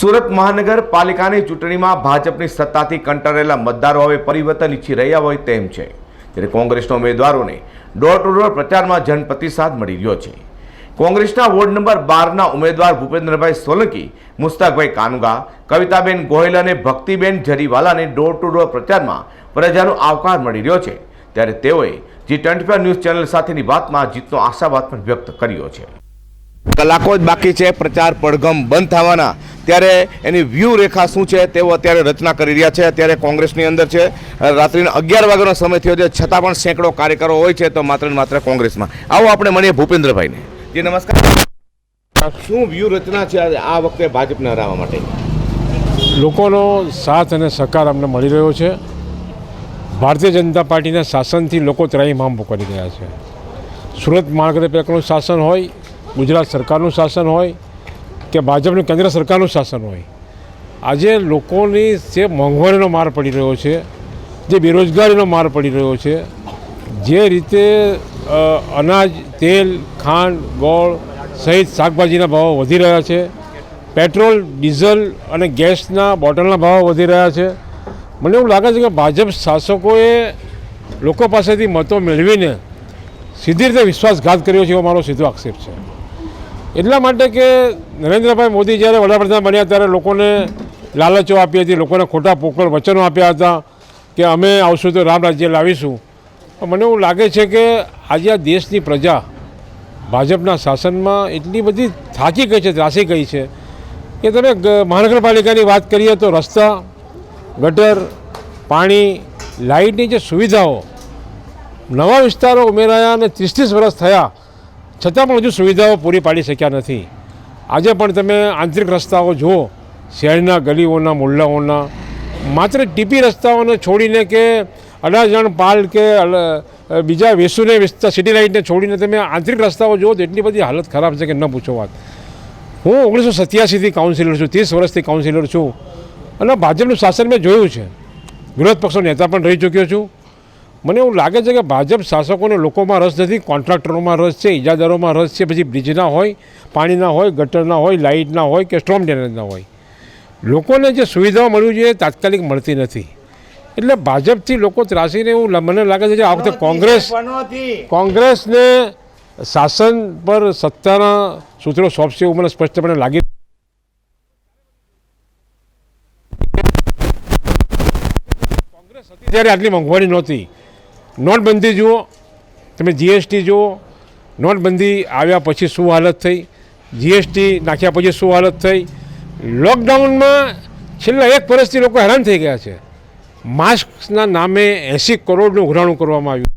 સુરત મહાનગરપાલિકાની ચૂંટણીમાં ભાજપની સત્તાથી કંટાળેલા મતદારો હવે પરિવર્તન ઈચ્છી રહ્યા હોય તેમ છે. ત્યારે કોંગ્રેસના ઉમેદવારોને ડોર ટુ ડોર પ્રચારમાં જનપ્રતિસાદ મળી રહ્યો છે. કોંગ્રેસના વોર્ડ નંબર બારના ઉમેદવાર ભૂપેન્દ્રભાઈ સોલંકી, મુસ્તાકભાઈ કાનુગા, કવિતાબેન ગોહિલ અને ભક્તિબેન જરીવાલાને ડોર ટુ ડોર પ્રચારમાં પ્રજાનો આવકાર મળી રહ્યો છે. ત્યારે તેઓએ જી ટ્વેન્ટી ન્યૂઝ ચેનલ સાથેની વાતમાં જીતનો આશાવાદ પણ વ્યક્ત કર્યો છે. કલાકો જ બાકી છે. પ્રચાર પડઘમ બંધ થવાના ત્યારે એની વ્યૂહ રેખા શું છે તેઓ અત્યારે રચના કરી રહ્યા છે. અત્યારે કોંગ્રેસની અંદર છે. રાત્રિના અગિયાર વાગ્યાનો સમય થયો છે. છતાં પણ સેંકડો કાર્યકરો હોય છે તો માત્ર ને માત્ર કોંગ્રેસમાં. આવો આપણે મળીએ ભૂપેન્દ્રભાઈને. જે, નમસ્કાર. શું વ્યૂહ રચના છે આ વખતે ભાજપને હરાવવા માટે? લોકોનો સાથ અને સહકાર અમને મળી રહ્યો છે. ભારતીય જનતા પાર્ટીના શાસનથી લોકો ત્રાહીમામ કરી રહ્યા છે. સુરત મહાનગરપાલિકાનું શાસન હોય, ગુજરાત સરકારનું શાસન હોય કે ભાજપની કેન્દ્ર સરકારનું શાસન હોય. આજે લોકોની જે મોંઘવારીનો માર પડી રહ્યો છે, જે બેરોજગારીનો માર પડી રહ્યો છે, જે રીતે અનાજ, તેલ, ખાંડ, ગોળ સહિત શાકભાજીના ભાવો વધી રહ્યા છે, પેટ્રોલ, ડીઝલ અને ગેસના બોટલના ભાવો વધી રહ્યા છે. મને એવું લાગે છે કે ભાજપ શાસકોએ લોકો પાસેથી મતો મેળવીને સીધી રીતે વિશ્વાસઘાત કર્યો છે એવો મારો સીધો આક્ષેપ છે. એટલા માટે કે નરેન્દ્રભાઈ મોદી જ્યારે વડાપ્રધાન બન્યા ત્યારે લોકોને લાલચો આપી હતી, લોકોને ખોટા પોકળ વચનો આપ્યા હતા કે અમે આવશું તો રામ રાજ્ય લાવીશું. મને એવું લાગે છે કે આજે આ દેશની પ્રજા ભાજપના શાસનમાં એટલી બધી થાકી ગઈ છે, ત્રાસી ગઈ છે. કે તમે મહાનગરપાલિકાની વાત કરીએ તો રસ્તા, ગટર, પાણી, લાઇટની જે સુવિધાઓ, નવા વિસ્તારો ઉમેરાયા અને ત્રીસ ત્રીસ વર્ષ થયા છતાં પણ હજુ સુવિધાઓ પૂરી પાડી શક્યા નથી. આજે પણ તમે આંતરિક રસ્તાઓ જુઓ, શહેરના ગલીઓના મોહલ્લાઓના માત્ર ટીપી રસ્તાઓને છોડીને કે અડાજણ પાલ કે બીજા વેસુને વિસ્તાર સિટી લાઇટને છોડીને તમે આંતરિક રસ્તાઓ જુઓ તો એટલી બધી હાલત ખરાબ છે કે ન પૂછો વાત. હું ઓગણીસો સત્યાસીથી કાઉન્સિલર છું, ત્રીસ વર્ષથી કાઉન્સિલર છું. અને ભાજપનું શાસન મેં જોયું છે. વિરોધ પક્ષનો નેતા પણ રહી ચૂક્યો છું. મને એવું લાગે છે કે ભાજપ શાસકોને લોકોમાં રસ નથી કોન્ટ્રાક્ટરોમાં રસ છે ઇજાદારોમાં રસ છે પછી બ્રિજના હોય પાણીના હોય ગટરના હોય લાઇટના હોય કે સ્ટ્રોમ ડેમેજના હોય. લોકોને જે સુવિધાઓ મળવી જોઈએ એ તાત્કાલિક મળતી નથી. એટલે ભાજપથી લોકો ત્રાસીને એવું મને લાગે છે કે આ વખતે કોંગ્રેસ કોંગ્રેસને શાસન પર સત્તાના સૂત્રો સોંપશે એવું મને સ્પષ્ટપણે લાગી કોંગ્રેસ હતી ત્યારે આટલી મોંઘવારી નહોતી. નોટબંધી જુઓ, તમે જીએસટી જુઓ, નોટબંધી આવ્યા પછી શું હાલત થઈ? જીએસટી નાખ્યા પછી શું હાલત થઈ? લોકડાઉનમાં છેલ્લા એક વર્ષથી લોકો હેરાન થઈ ગયા છે. માસ્કના નામે એંસી કરોડનું ઉઘરાણું કરવામાં આવ્યું